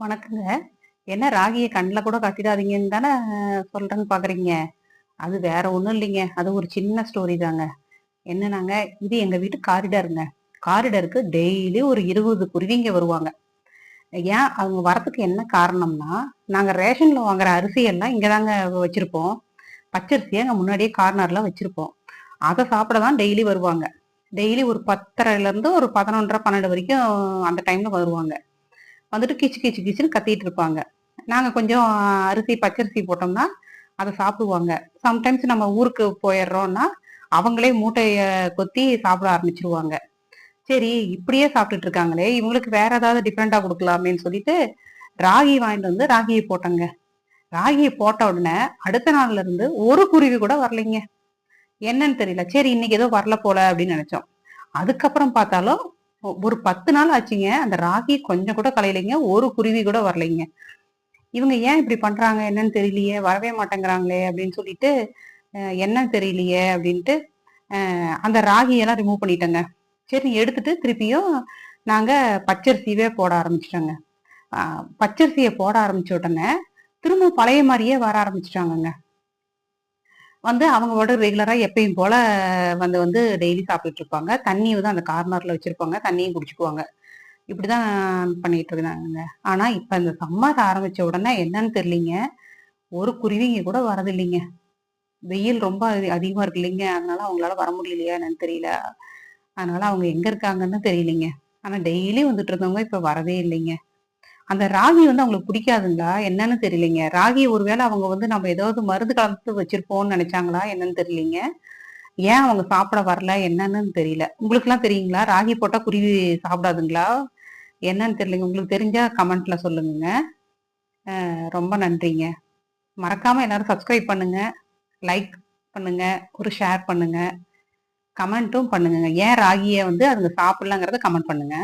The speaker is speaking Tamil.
வணக்கங்க. என்ன ராகியை கண்ணில் கூட காட்டிடாதீங்கன்னு தானே சொல்றேன்னு பார்க்குறீங்க. அது வேற ஒன்றும் இல்லைங்க. அது ஒரு சின்ன ஸ்டோரி தாங்க. என்னன்னாங்க, இது எங்க வீட்டு காரிடருங்க காரிடருக்கு டெய்லி ஒரு 20 குருவிங்க வருவாங்க. ஏன் அவங்க வரத்துக்கு என்ன காரணம்னா, நாங்கள் ரேஷனில் வாங்குற அரிசி எல்லாம் தாங்க வச்சிருப்போம். பச்சரிசியை அங்கே முன்னாடியே கார்னர்ல வச்சிருப்போம். அதை சாப்பிட தான் டெய்லி வருவாங்க. டெய்லி ஒரு 10:30லேருந்து ஒரு 11:30, 12 வரைக்கும் அந்த டைமில் வருவாங்க. வந்துட்டு கிச்சு கிச்சு கீச்சுன்னு கத்திட்டு இருப்பாங்க. நாங்கள் கொஞ்சம் அரிசி, பச்சரிசி போட்டோம்னா, அதை சாப்பிடுவாங்க. சம்டைம்ஸ் நம்ம ஊருக்கு போயிடுறோம்னா அவங்களே மூட்டையை கொத்தி சாப்பிட ஆரம்பிச்சிருவாங்க சரி இப்படியே சாப்பிட்டுட்டு இருக்காங்களே, இவங்களுக்கு வேற ஏதாவது டிஃபரெண்ட்டா கொடுக்கலாமேன்னு சொல்லிட்டு, ராகி வாங்கிட்டு வந்து ராகியை போட்டேங்க. ராகியை போட்ட உடனே, அடுத்த நாள்ல இருந்து ஒரு குருவி கூட வரலைங்க. என்னன்னு தெரியல. சரி இன்னைக்கு ஏதோ வரல போல அப்படின்னு நினைச்சோம் அதுக்கப்புறம் பார்த்தாலும், ஒரு 10 நாள் ஆச்சுங்க. அந்த ராகி கொஞ்சம் கூட கலையலைங்க. ஒரு குருவி கூட வரலைங்க. இவங்க ஏன் இப்படி பண்றாங்க என்னன்னு தெரியலையே, வரவே மாட்டேங்கிறாங்களே அப்படின்னு சொல்லிட்டு, என்னன்னு தெரியலையே அப்படின்ட்டு, அந்த ராகியெல்லாம் ரிமூவ் பண்ணிட்டேங்க. சரி எடுத்துட்டு திருப்பியும் நாங்க பச்சரிசியவே போட ஆரம்பிச்சிட்டோங்க பச்சரிசியை போட ஆரம்பிச்ச உடனே, திரும்ப பழைய மாதிரியே வர ஆரம்பிச்சிட்டாங்கங்க வந்து அவங்க ரெகுலராக ரெகுலரா எப்பயும் போல வந்து வந்து டெய்லி சாப்பிட்டுட்டு இருப்பாங்க. தண்ணியை வந்து அந்த கார்னர்ல வச்சிருப்பாங்க. தண்ணியும் குடிச்சுக்குவாங்க. இப்படிதான் பண்ணிட்டு இருந்தாங்கங்க. ஆனா இப்ப இந்த சம்மர் ஆரம்பிச்ச உடனே என்னன்னு தெரியலீங்க, ஒரு குருவிங்க கூட வரதில்லைங்க. வெயில் ரொம்ப அதி அதிகமா இருக்கு இல்லைங்க, அதனால அவங்களால வர முடியலையா என்னன்னு தெரியல. அதனால அவங்க எங்க இருக்காங்கன்னு தெரியலைங்க. ஆனா டெய்லி வந்துட்டு இருந்தவங்க இப்ப வரதே இல்லைங்க. அந்த ராகி வந்து அவங்களுக்கு பிடிக்காதுங்களா? என்னன்னு தெரியலைங்க. ராகி ஒருவேளை அவங்க வந்து நம்ம ஏதாவது மருந்து கலந்து வச்சிருப்போம்னு நினைச்சாங்களா என்னன்னு தெரியலீங்க ஏன் அவங்க சாப்பிட வரல என்னன்னு தெரியல. உங்களுக்குலாம் தெரியுங்களா? ராகி போட்டா குருவி சாப்பிடாதுங்களா? என்னன்னு தெரியலங்க. உங்களுக்கு தெரிஞ்சா கமெண்ட்ல சொல்லுங்க ரொம்ப நன்றிங்க. மறக்காம எல்லாரும் சப்ஸ்கிரைப் பண்ணுங்க. லைக் பண்ணுங்க. ஒரு ஷேர் பண்ணுங்க. கமெண்ட்டும் பண்ணுங்க ஏன் ராகியை வந்து அதுங்க சாப்பிடலாங்கிறத கமெண்ட் பண்ணுங்க.